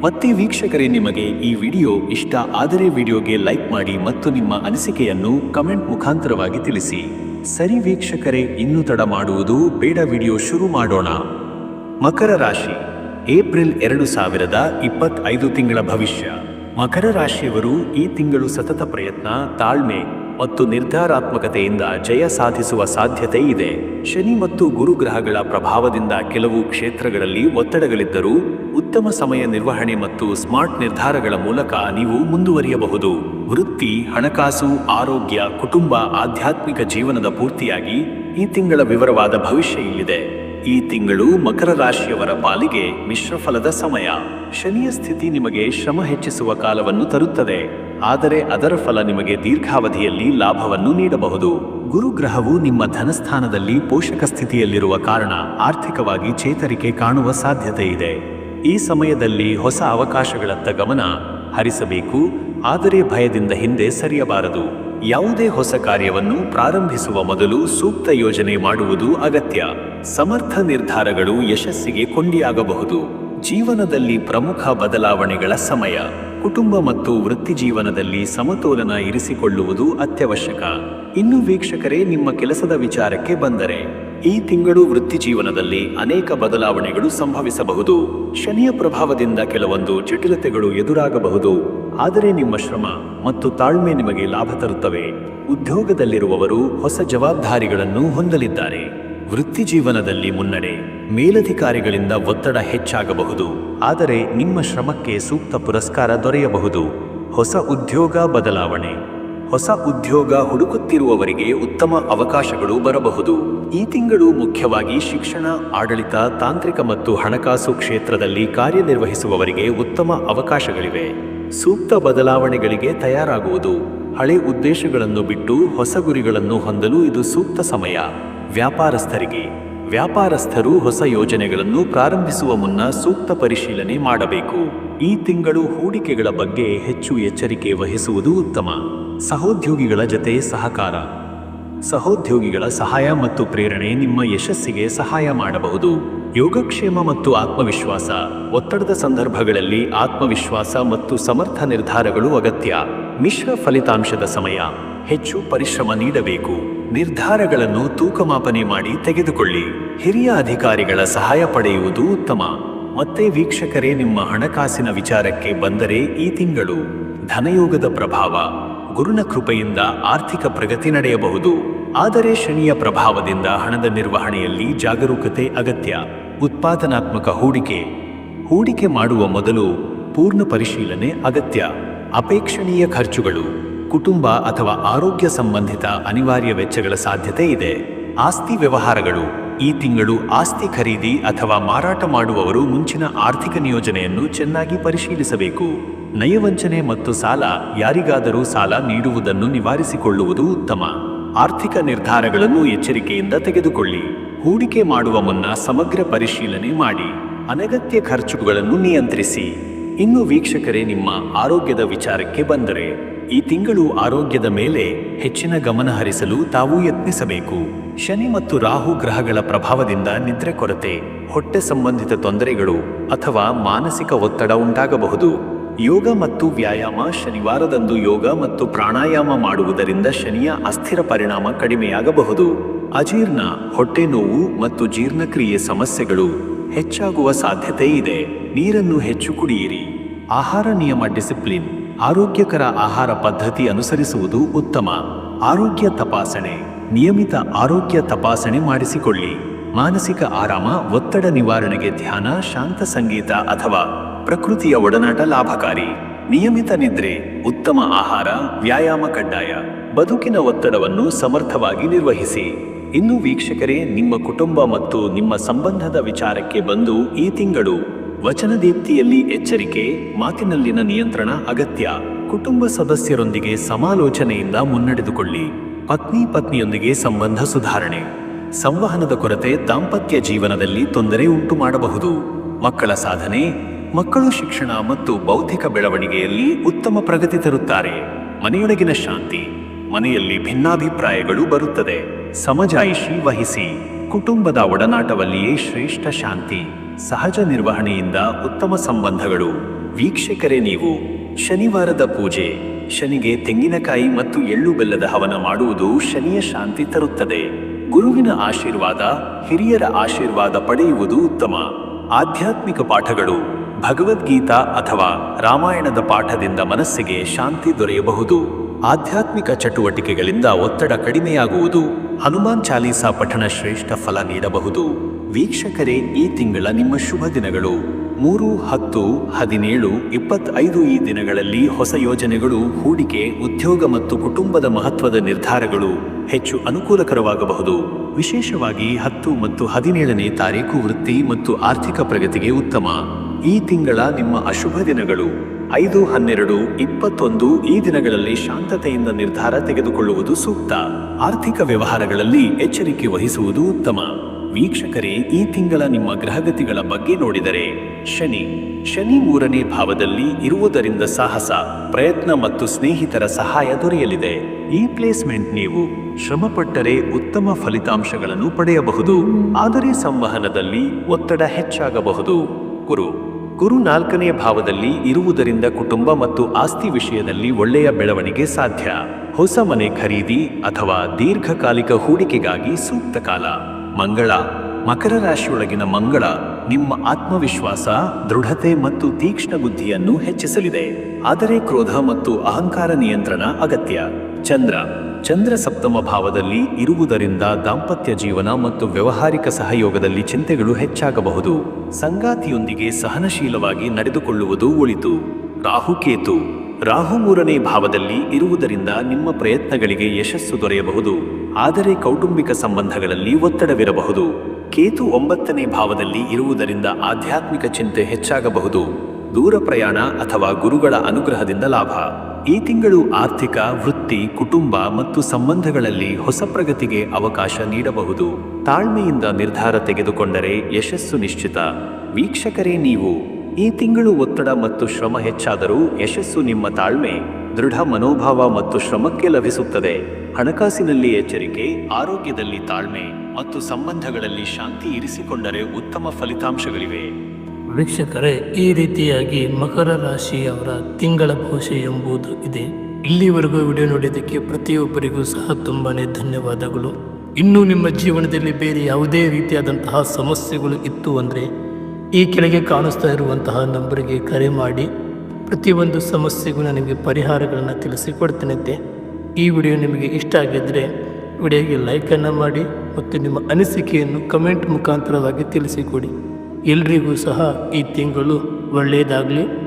ಮತ್ತೆ ವೀಕ್ಷಕರೇ, ನಿಮಗೆ ಈ ವಿಡಿಯೋ ಇಷ್ಟ ಆದರೆ ವಿಡಿಯೋಗೆ ಲೈಕ್ ಮಾಡಿ ಮತ್ತು ನಿಮ್ಮ ಅನಿಸಿಕೆಯನ್ನು ಕಮೆಂಟ್ ಮುಖಾಂತರವಾಗಿ ತಿಳಿಸಿ. ಸರಿ ವೀಕ್ಷಕರೇ, ಇನ್ನು ತಡ ಮಾಡುವುದು ಬೇಡ ವಿಡಿಯೋ ಶುರು ಮಾಡೋಣ. ಮಕರ ರಾಶಿ, ಏಪ್ರಿಲ್ ಎರಡು ಸಾವಿರದ ಇಪ್ಪತ್ತೈದು ತಿಂಗಳ ಭವಿಷ್ಯ. ಮಕರ ರಾಶಿಯವರು ಈ ತಿಂಗಳು ಸತತ ಪ್ರಯತ್ನ, ತಾಳ್ಮೆ ಮತ್ತು ನಿರ್ಧಾರಾತ್ಮಕತೆಯಿಂದ ಜಯ ಸಾಧಿಸುವ ಸಾಧ್ಯತೆ ಇದೆ. ಶನಿ ಮತ್ತು ಗುರು ಗ್ರಹಗಳ ಪ್ರಭಾವದಿಂದ ಕೆಲವು ಕ್ಷೇತ್ರಗಳಲ್ಲಿ ಒತ್ತಡಗಳಿದ್ದರೂ ಉತ್ತಮ ಸಮಯ ನಿರ್ವಹಣೆ ಮತ್ತು ಸ್ಮಾರ್ಟ್ ನಿರ್ಧಾರಗಳ ಮೂಲಕ ನೀವು ಮುಂದುವರಿಯಬಹುದು. ವೃತ್ತಿ, ಹಣಕಾಸು, ಆರೋಗ್ಯ, ಕುಟುಂಬ, ಆಧ್ಯಾತ್ಮಿಕ ಜೀವನದ ಪೂರ್ತಿಯಾಗಿ ಈ ತಿಂಗಳ ವಿವರವಾದ ಭವಿಷ್ಯ ಇಲ್ಲಿದೆ. ಈ ತಿಂಗಳು ಮಕರ ರಾಶಿಯವರ ಪಾಲಿಗೆ ಮಿಶ್ರಫಲದ ಸಮಯ. ಶನಿಯ ಸ್ಥಿತಿ ನಿಮಗೆ ಶ್ರಮ ಹೆಚ್ಚಿಸುವ ಕಾಲವನ್ನು ತರುತ್ತದೆ. ಆದರೆ ಅದರ ಫಲ ನಿಮಗೆ ದೀರ್ಘಾವಧಿಯಲ್ಲಿ ಲಾಭವನ್ನು ನೀಡಬಹುದು. ಗುರುಗ್ರಹವು ನಿಮ್ಮ ಧನಸ್ಥಾನದಲ್ಲಿ ಪೋಷಕ ಸ್ಥಿತಿಯಲ್ಲಿರುವ ಕಾರಣ ಆರ್ಥಿಕವಾಗಿ ಚೇತರಿಕೆ ಕಾಣುವ ಸಾಧ್ಯತೆ ಇದೆ. ಈ ಸಮಯದಲ್ಲಿ ಹೊಸ ಅವಕಾಶಗಳತ್ತ ಗಮನ ಹರಿಸಬೇಕು. ಆದರೆ ಭಯದಿಂದ ಹಿಂದೆ ಸರಿಯಬಾರದು. ಯಾವುದೇ ಹೊಸ ಕಾರ್ಯವನ್ನು ಪ್ರಾರಂಭಿಸುವ ಮೊದಲು ಸೂಕ್ತ ಯೋಜನೆ ಮಾಡುವುದು ಅಗತ್ಯ. ಸಮರ್ಥ ನಿರ್ಧಾರಗಳು ಯಶಸ್ಸಿಗೆ ಕೊಂಡಿಯಾಗಬಹುದು. ಜೀವನದಲ್ಲಿ ಪ್ರಮುಖ ಬದಲಾವಣೆಗಳ ಸಮಯ. ಕುಟುಂಬ ಮತ್ತು ವೃತ್ತಿ ಜೀವನದಲ್ಲಿ ಸಮತೋಲನ ಇರಿಸಿಕೊಳ್ಳುವುದು ಅತ್ಯವಶ್ಯಕ. ಇನ್ನು ವೀಕ್ಷಕರೇ, ನಿಮ್ಮ ಕೆಲಸದ ವಿಚಾರಕ್ಕೆ ಬಂದರೆ, ಈ ತಿಂಗಳು ವೃತ್ತಿ ಜೀವನದಲ್ಲಿ ಅನೇಕ ಬದಲಾವಣೆಗಳು ಸಂಭವಿಸಬಹುದು. ಶನಿಯ ಪ್ರಭಾವದಿಂದ ಕೆಲವೊಂದು ಜಟಿಲತೆಗಳು ಎದುರಾಗಬಹುದು. ಆದರೆ ನಿಮ್ಮ ಶ್ರಮ ಮತ್ತು ತಾಳ್ಮೆ ನಿಮಗೆ ಲಾಭ ತರುತ್ತವೆ. ಉದ್ಯೋಗದಲ್ಲಿರುವವರು ಹೊಸ ಜವಾಬ್ದಾರಿಗಳನ್ನು ಹೊಂದಲಿದ್ದಾರೆ. ವೃತ್ತಿ ಜೀವನದಲ್ಲಿ ಮುನ್ನಡೆ, ಮೇಲಧಿಕಾರಿಗಳಿಂದ ಒತ್ತಡ ಹೆಚ್ಚಾಗಬಹುದು. ಆದರೆ ನಿಮ್ಮ ಶ್ರಮಕ್ಕೆ ಸೂಕ್ತ ಪುರಸ್ಕಾರ ದೊರೆಯಬಹುದು. ಹೊಸ ಉದ್ಯೋಗ ಬದಲಾವಣೆ. ಹೊಸ ಉದ್ಯೋಗ ಹುಡುಕುತ್ತಿರುವವರಿಗೆ ಉತ್ತಮ ಅವಕಾಶಗಳು ಬರಬಹುದು. ಈ ತಿಂಗಳು ಮುಖ್ಯವಾಗಿ ಶಿಕ್ಷಣ, ಆಡಳಿತ, ತಾಂತ್ರಿಕ ಮತ್ತು ಹಣಕಾಸು ಕ್ಷೇತ್ರದಲ್ಲಿ ಕಾರ್ಯನಿರ್ವಹಿಸುವವರಿಗೆ ಉತ್ತಮ ಅವಕಾಶಗಳಿವೆ. ಸೂಕ್ತ ಬದಲಾವಣೆಗಳಿಗೆ ತಯಾರಾಗುವುದು. ಹಳೆ ಉದ್ದೇಶಗಳನ್ನು ಬಿಟ್ಟು ಹೊಸ ಗುರಿಗಳನ್ನು ಹೊಂದಲು ಇದು ಸೂಕ್ತ ಸಮಯ. ವ್ಯಾಪಾರಸ್ಥರಿಗೆ. ವ್ಯಾಪಾರಸ್ಥರು ಹೊಸ ಯೋಜನೆಗಳನ್ನು ಪ್ರಾರಂಭಿಸುವ ಮುನ್ನ ಸೂಕ್ತ ಪರಿಶೀಲನೆ ಮಾಡಬೇಕು. ಈ ತಿಂಗಳು ಹೂಡಿಕೆಗಳ ಬಗ್ಗೆ ಹೆಚ್ಚು ಎಚ್ಚರಿಕೆ ವಹಿಸುವುದು ಉತ್ತಮ. ಸಹೋದ್ಯೋಗಿಗಳ ಜತೆ ಸಹಕಾರ. ಸಹೋದ್ಯೋಗಿಗಳ ಸಹಾಯ ಮತ್ತು ಪ್ರೇರಣೆ ನಿಮ್ಮ ಯಶಸ್ಸಿಗೆ ಸಹಾಯ ಮಾಡಬಹುದು. ಯೋಗಕ್ಷೇಮ ಮತ್ತು ಆತ್ಮವಿಶ್ವಾಸ. ಒತ್ತಡದ ಸಂದರ್ಭಗಳಲ್ಲಿ ಆತ್ಮವಿಶ್ವಾಸ ಮತ್ತು ಸಮರ್ಥ ನಿರ್ಧಾರಗಳು ಅಗತ್ಯ. ಮಿಶ್ರ ಫಲಿತಾಂಶದ ಸಮಯ. ಹೆಚ್ಚು ಪರಿಶ್ರಮ ನೀಡಬೇಕು. ನಿರ್ಧಾರಗಳನ್ನು ತೂಕಮಾಪನೆ ಮಾಡಿ ತೆಗೆದುಕೊಳ್ಳಿ. ಹಿರಿಯ ಅಧಿಕಾರಿಗಳ ಸಹಾಯ ಪಡೆಯುವುದು ಉತ್ತಮ. ಮತ್ತೆ ವೀಕ್ಷಕರೇ ನಿಮ್ಮ ಹಣಕಾಸಿನ ವಿಚಾರಕ್ಕೆ ಬಂದರೆ ಈ ತಿಂಗಳು ಧನಯೋಗದ ಪ್ರಭಾವ. ಗುರುನ ಕೃಪೆಯಿಂದ ಆರ್ಥಿಕ ಪ್ರಗತಿ ನಡೆಯಬಹುದು. ಆದರೆ ಶನಿಯ ಪ್ರಭಾವದಿಂದ ಹಣದ ನಿರ್ವಹಣೆಯಲ್ಲಿ ಜಾಗರೂಕತೆ ಅಗತ್ಯ. ಉತ್ಪಾದನಾತ್ಮಕ ಹೂಡಿಕೆ. ಹೂಡಿಕೆ ಮಾಡುವ ಮೊದಲು ಪೂರ್ಣ ಪರಿಶೀಲನೆ ಅಗತ್ಯ. ಅಪೇಕ್ಷಣೀಯ ಖರ್ಚುಗಳು. ಕುಟುಂಬ ಅಥವಾ ಆರೋಗ್ಯ ಸಂಬಂಧಿತ ಅನಿವಾರ್ಯ ವೆಚ್ಚಗಳ ಸಾಧ್ಯತೆ ಇದೆ. ಆಸ್ತಿ ವ್ಯವಹಾರಗಳು. ಈ ತಿಂಗಳು ಆಸ್ತಿ ಖರೀದಿ ಅಥವಾ ಮಾರಾಟ ಮಾಡುವವರು ಮುಂಚಿನ ಆರ್ಥಿಕ ನಿಯೋಜನೆಯನ್ನು ಚೆನ್ನಾಗಿ ಪರಿಶೀಲಿಸಬೇಕು. ನಯವಂಚನೆ ಮತ್ತು ಸಾಲ, ಯಾರಿಗಾದರೂ ಸಾಲ ನೀಡುವುದನ್ನು ನಿವಾರಿಸಿಕೊಳ್ಳುವುದು ಉತ್ತಮ. ಆರ್ಥಿಕ ನಿರ್ಧಾರಗಳನ್ನು ಎಚ್ಚರಿಕೆಯಿಂದ ತೆಗೆದುಕೊಳ್ಳಿ. ಹೂಡಿಕೆ ಮಾಡುವ ಮುನ್ನ ಸಮಗ್ರ ಪರಿಶೀಲನೆ ಮಾಡಿ. ಅನಗತ್ಯ ಖರ್ಚುಗಳನ್ನು ನಿಯಂತ್ರಿಸಿ. ಇನ್ನು ವೀಕ್ಷಕರೇ, ನಿಮ್ಮ ಆರೋಗ್ಯದ ವಿಚಾರಕ್ಕೆ ಬಂದರೆ, ಈ ತಿಂಗಳು ಆರೋಗ್ಯದ ಮೇಲೆ ಹೆಚ್ಚಿನ ಗಮನ ಹರಿಸಲು ತಾವು ಯತ್ನಿಸಬೇಕು. ಶನಿ ಮತ್ತು ರಾಹು ಗ್ರಹಗಳ ಪ್ರಭಾವದಿಂದ ನಿದ್ರೆ ಕೊರತೆ, ಹೊಟ್ಟೆ ಸಂಬಂಧಿತ ತೊಂದರೆಗಳು ಅಥವಾ ಮಾನಸಿಕ ಒತ್ತಡ ಉಂಟಾಗಬಹುದು. ಯೋಗ ಮತ್ತು ವ್ಯಾಯಾಮ ಶನಿವಾರದಂದು ಯೋಗ ಮತ್ತು ಪ್ರಾಣಾಯಾಮ ಮಾಡುವುದರಿಂದ ಶನಿಯ ಅಸ್ಥಿರ ಪರಿಣಾಮ ಕಡಿಮೆಯಾಗಬಹುದು. ಅಜೀರ್ಣ, ಹೊಟ್ಟೆ ನೋವು ಮತ್ತು ಜೀರ್ಣಕ್ರಿಯೆ ಸಮಸ್ಯೆಗಳು ಹೆಚ್ಚಾಗುವ ಸಾಧ್ಯತೆ ಇದೆ. ನೀರನ್ನು ಹೆಚ್ಚು ಕುಡಿಯಿರಿ. ಆಹಾರ ನಿಯಮ ಡಿಸಿಪ್ಲಿನ್, ಆರೋಗ್ಯಕರ ಆಹಾರ ಪದ್ಧತಿ ಅನುಸರಿಸುವುದು ಉತ್ತಮ. ಆರೋಗ್ಯ ತಪಾಸಣೆ, ನಿಯಮಿತ ಆರೋಗ್ಯ ತಪಾಸಣೆ ಮಾಡಿಸಿಕೊಳ್ಳಿ. ಮಾನಸಿಕ ಆರಾಮ, ಒತ್ತಡ ನಿವಾರಣೆಗೆ ಧ್ಯಾನ, ಶಾಂತ ಸಂಗೀತ ಅಥವಾ ಪ್ರಕೃತಿಯ ಒಡನಾಟ ಲಾಭಕಾರಿ, ನಿಯಮಿತ ನಿದ್ರೆ, ಉತ್ತಮ ಆಹಾರ, ವ್ಯಾಯಾಮ ಕಡ್ಡಾಯ, ಬದುಕಿನ ಒತ್ತಡವನ್ನು ಸಮರ್ಥವಾಗಿ ನಿರ್ವಹಿಸಿ. ಇನ್ನು ವೀಕ್ಷಕರೇ, ನಿಮ್ಮ ಕುಟುಂಬ ಮತ್ತು ನಿಮ್ಮ ಸಂಬಂಧದ ವಿಚಾರಕ್ಕೆ ಬಂದು ಈ ತಿಂಗಳು ವಚನದೀಪ್ತಿಯಲ್ಲಿ ಎಚ್ಚರಿಕೆ, ಮಾತಿನಲ್ಲಿನ ನಿಯಂತ್ರಣ ಅಗತ್ಯ. ಕುಟುಂಬ ಸದಸ್ಯರೊಂದಿಗೆ ಸಮಾಲೋಚನೆಯಿಂದ ಮುನ್ನಡೆದುಕೊಳ್ಳಿ. ಪತ್ನಿ ಪತ್ನಿಯೊಂದಿಗೆ ಸಂಬಂಧ ಸುಧಾರಣೆ. ಸಂವಹನದ ಕೊರತೆ ದಾಂಪತ್ಯ ಜೀವನದಲ್ಲಿ ತೊಂದರೆ ಉಂಟು ಮಾಡಬಹುದು. ಮಕ್ಕಳ ಸಾಧನೆ ಮಕ್ಕಳು ಶಿಕ್ಷಣ ಮತ್ತು ಬೌದ್ಧಿಕ ಬೆಳವಣಿಗೆಯಲ್ಲಿ ಉತ್ತಮ ಪ್ರಗತಿ ತರುತ್ತಾರೆ. ಮನೆಯೊಳಗಿನ ಶಾಂತಿ, ಮನೆಯಲ್ಲಿ ಭಿನ್ನಾಭಿಪ್ರಾಯಗಳು ಬರುತ್ತದೆ. ಸಮಜಾಯಿಷಿ ವಹಿಸಿ, ಕುಟುಂಬದ ಒಡನಾಟವಲ್ಲಿಯೇ ಶ್ರೇಷ್ಠ ಶಾಂತಿ, ಸಹಜ ನಿರ್ವಹಣೆಯಿಂದ ಉತ್ತಮ ಸಂಬಂಧಗಳು. ವೀಕ್ಷಕರೇ ನೀವು, ಶನಿವಾರದ ಪೂಜೆ, ಶನಿಗೆ ತೆಂಗಿನಕಾಯಿ ಮತ್ತು ಎಳ್ಳು ಬೆಲ್ಲದ ಹವನ ಮಾಡುವುದು ಶನಿಯ ಶಾಂತಿ ತರುತ್ತದೆ. ಗುರುವಿನ ಆಶೀರ್ವಾದ ಹಿರಿಯರ ಆಶೀರ್ವಾದ ಪಡೆಯುವುದು ಉತ್ತಮ. ಆಧ್ಯಾತ್ಮಿಕ ಪಾಠಗಳು ಭಗವದ್ಗೀತಾ ಅಥವಾ ರಾಮಾಯಣದ ಪಾಠದಿಂದ ಮನಸ್ಸಿಗೆ ಶಾಂತಿ ದೊರೆಯಬಹುದು. ಆಧ್ಯಾತ್ಮಿಕ ಚಟುವಟಿಕೆಗಳಿಂದ ಒತ್ತಡ ಕಡಿಮೆಯಾಗುವುದು ಹನುಮಾನ್ ಚಾಲೀಸಾ ಪಠಣ ಶ್ರೇಷ್ಠ ಫಲ ನೀಡಬಹುದು. ವೀಕ್ಷಕರೇ, ಈ ತಿಂಗಳ ನಿಮ್ಮ ಶುಭ ದಿನಗಳು. ಮೂರು, ಹತ್ತು, ಹದಿನೇಳು, ಇಪ್ಪತ್ತೈದು ಈ ದಿನಗಳಲ್ಲಿ ಹೊಸ ಯೋಜನೆಗಳು, ಹೂಡಿಕೆ, ಉದ್ಯೋಗ ಮತ್ತು ಕುಟುಂಬದ ಮಹತ್ವದ ನಿರ್ಧಾರಗಳು ಹೆಚ್ಚು ಅನುಕೂಲಕರವಾಗಬಹುದು. ವಿಶೇಷವಾಗಿ ಹತ್ತು ಮತ್ತು ಹದಿನೇಳನೇ ತಾರೀಕು ವೃತ್ತಿ ಮತ್ತು ಆರ್ಥಿಕ ಪ್ರಗತಿಗೆ ಉತ್ತಮ. ಈ ತಿಂಗಳ ನಿಮ್ಮ ಅಶುಭ ದಿನಗಳು. ಐದು, ಹನ್ನೆರಡು, ಇಪ್ಪತ್ತೊಂದು ಈ ದಿನಗಳಲ್ಲಿ ಶಾಂತತೆಯಿಂದ ನಿರ್ಧಾರ ತೆಗೆದುಕೊಳ್ಳುವುದು ಸೂಕ್ತ. ಆರ್ಥಿಕ ವ್ಯವಹಾರಗಳಲ್ಲಿ ಎಚ್ಚರಿಕೆ ವಹಿಸುವುದು ಉತ್ತಮ. ವೀಕ್ಷಕರೇ, ಈ ತಿಂಗಳ ನಿಮ್ಮ ಗ್ರಹಗತಿಗಳ ಬಗ್ಗೆ ನೋಡಿದರೆ, ಶನಿ. ಶನಿ ಮೂರನೇ ಭಾವದಲ್ಲಿ ಇರುವುದರಿಂದ ಸಾಹಸ, ಪ್ರಯತ್ನ ಮತ್ತು ಸ್ನೇಹಿತರ ಸಹಾಯ ದೊರೆಯಲಿದೆ. ಈ ಪ್ಲೇಸ್ಮೆಂಟ್ ನೀವು ಶ್ರಮಪಟ್ಟರೆ ಉತ್ತಮ ಫಲಿತಾಂಶಗಳನ್ನು ಪಡೆಯಬಹುದು. ಆದರೆ ಸಂವಹನದಲ್ಲಿ ಒತ್ತಡ ಹೆಚ್ಚಾಗಬಹುದು. ಗುರು. ಗುರು ನಾಲ್ಕನೆಯ ಭಾವದಲ್ಲಿ ಇರುವುದರಿಂದ ಕುಟುಂಬ ಮತ್ತು ಆಸ್ತಿ ವಿಷಯದಲ್ಲಿ ಒಳ್ಳೆಯ ಬೆಳವಣಿಗೆ ಸಾಧ್ಯ. ಹೊಸ ಮನೆ ಖರೀದಿ ಅಥವಾ ದೀರ್ಘಕಾಲಿಕ ಹೂಡಿಕೆಗಾಗಿ ಸೂಕ್ತ ಕಾಲ. ಮಂಗಳ. ಮಕರ ರಾಶಿಯೊಳಗಿನ ಮಂಗಳ ನಿಮ್ಮ ಆತ್ಮವಿಶ್ವಾಸ, ದೃಢತೆ ಮತ್ತು ತೀಕ್ಷ್ಣ ಬುದ್ಧಿಯನ್ನು ಹೆಚ್ಚಿಸಲಿದೆ. ಆದರೆ ಕ್ರೋಧ ಮತ್ತು ಅಹಂಕಾರ ನಿಯಂತ್ರಣ ಅಗತ್ಯ. ಚಂದ್ರ. ಚಂದ್ರ ಸಪ್ತಮ ಭಾವದಲ್ಲಿ ಇರುವುದರಿಂದ ದಾಂಪತ್ಯ ಜೀವನ ಮತ್ತು ವ್ಯವಹಾರಿಕ ಸಹಯೋಗದಲ್ಲಿ ಚಿಂತೆಗಳು ಹೆಚ್ಚಾಗಬಹುದು. ಸಂಗಾತಿಯೊಂದಿಗೆ ಸಹನಶೀಲವಾಗಿ ನಡೆದುಕೊಳ್ಳುವುದು ಒಳಿತು. ರಾಹುಕೇತು. ರಾಹು ಮೂರನೇ ಭಾವದಲ್ಲಿ ಇರುವುದರಿಂದ ನಿಮ್ಮ ಪ್ರಯತ್ನಗಳಿಗೆ ಯಶಸ್ಸು ದೊರೆಯಬಹುದು. ಆದರೆ ಕೌಟುಂಬಿಕ ಸಂಬಂಧಗಳಲ್ಲಿ ಒತ್ತಡವಿರಬಹುದು. ಕೇತು ಒಂಬತ್ತನೇ ಭಾವದಲ್ಲಿ ಇರುವುದರಿಂದ ಆಧ್ಯಾತ್ಮಿಕ ಚಿಂತೆ ಹೆಚ್ಚಾಗಬಹುದು. ದೂರ ಪ್ರಯಾಣ ಅಥವಾ ಗುರುಗಳ ಅನುಗ್ರಹದಿಂದ ಲಾಭ. ಈ ತಿಂಗಳು ಆರ್ಥಿಕ, ವೃತ್ತಿ, ಕುಟುಂಬ ಮತ್ತು ಸಂಬಂಧಗಳಲ್ಲಿ ಹೊಸ ಪ್ರಗತಿಗೆ ಅವಕಾಶ ನೀಡಬಹುದು. ತಾಳ್ಮೆಯಿಂದ ನಿರ್ಧಾರ ತೆಗೆದುಕೊಂಡರೆ ಯಶಸ್ಸು ನಿಶ್ಚಿತ. ವೀಕ್ಷಕರೇ ನೀವು, ಈ ತಿಂಗಳು ಒತ್ತಡ ಮತ್ತು ಶ್ರಮ ಹೆಚ್ಚಾದರೂ ಯಶಸ್ಸು ನಿಮ್ಮ ತಾಳ್ಮೆ, ದೃಢ ಮನೋಭಾವ ಮತ್ತು ಶ್ರಮಕ್ಕೆ ಲಭಿಸುತ್ತದೆ. ಹಣಕಾಸಿನಲ್ಲಿ ಎಚ್ಚರಿಕೆ, ಆರೋಗ್ಯದಲ್ಲಿ ತಾಳ್ಮೆ ಮತ್ತು ಸಂಬಂಧಗಳಲ್ಲಿ ಶಾಂತಿ ಇರಿಸಿಕೊಂಡರೆ ಉತ್ತಮ ಫಲಿತಾಂಶಗಳಿವೆ. ವೀಕ್ಷಕರೇ, ಈ ರೀತಿಯಾಗಿ ಮಕರ ರಾಶಿಯವರ ತಿಂಗಳ ಭವಿಷ್ಯ ಎಂಬುದು ಇದೆ. ಇಲ್ಲಿವರೆಗೂ ವಿಡಿಯೋ ನೋಡಿದ್ದಕ್ಕೆ ಪ್ರತಿಯೊಬ್ಬರಿಗೂ ಸಹ ತುಂಬಾನೇ ಧನ್ಯವಾದಗಳು. ಇನ್ನೂ ನಿಮ್ಮ ಜೀವನದಲ್ಲಿ ಬೇರೆ ಯಾವುದೇ ರೀತಿಯಾದಂತಹ ಸಮಸ್ಯೆಗಳು ಇತ್ತು ಅಂದರೆ ಈ ಕೆಳಗೆ ಕಾಣಿಸ್ತಾ ಇರುವಂತಹ ನಂಬರಿಗೆ ಕರೆ ಮಾಡಿ. ಪ್ರತಿಯೊಂದು ಸಮಸ್ಯೆಗೂ ನನಗೆ ಪರಿಹಾರಗಳನ್ನು ತಿಳಿಸಿಕೊಡ್ತೇನೆ ಈ ವಿಡಿಯೋ ನಿಮಗೆ ಇಷ್ಟ ಆಗಿದ್ದರೆ ವಿಡಿಯೋಗೆ ಲೈಕನ್ನು ಮಾಡಿ ಮತ್ತು ನಿಮ್ಮ ಅನಿಸಿಕೆಯನ್ನು ಕಮೆಂಟ್ ಮುಖಾಂತರವಾಗಿ ತಿಳಿಸಿಕೊಡಿ. ಎಲ್ರಿಗೂ ಸಹ ಈ ತಿಂಗಳು ಒಳ್ಳೆಯದಾಗಲಿ.